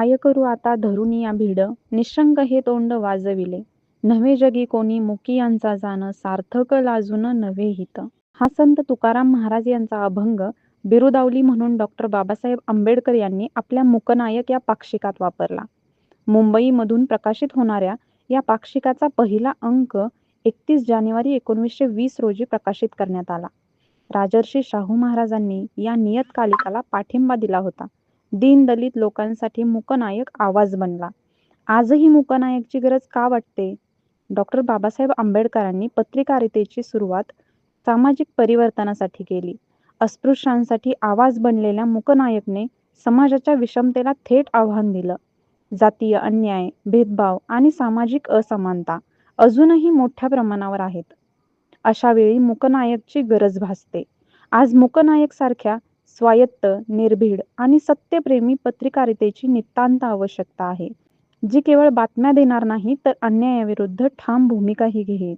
काय करू आता धरून या भिड निशंक हे तोंड वाजविले नव्हे जगी कोणी मुकी यांचा जाणं सार्थक लाजून नव्हे हित हा संत तुकाराम महाराज यांचा अभंग बिरुदावली म्हणून डॉ. बाबासाहेब आंबेडकर यांनी आपल्या मुकनायक या पाक्षिकात वापरला. मुंबईमधून प्रकाशित होणाऱ्या या पाक्षिकाचा पहिला अंक एकतीस जानेवारी एकोणीसशे वीस रोजी प्रकाशित करण्यात आला. राजर्षी शाहू महाराजांनी या नियतकालिकाला पाठिंबा दिला होता. दीनदलित लोकांसाठी मूकनायक आवाज बनला. आजही मूकनायकाची गरज का वाटते? डॉक्टर बाबासाहेब आंबेडकरांनी पत्रकारितेची सुरुवात सामाजिक परिवर्तनासाठी केली. अस्पृश्यांसाठी आवाज बनलेल्या मूकनायकने समाजाच्या विषमतेला थेट आव्हान दिलं. जातीय अन्याय, भेदभाव आणि सामाजिक असमानता अजूनही मोठ्या प्रमाणावर आहेत. अशा वेळी मूकनायकाची गरज भासते. आज मूकनायकासारख्या स्वायत्त, निर्भीड आणि सत्यप्रेमी पत्रकारितेची नितांत आवश्यकता आहे, जी केवळ बातम्या देणार नाही तर अन्यायाविरुद्ध ठाम भूमिकाही घेईल.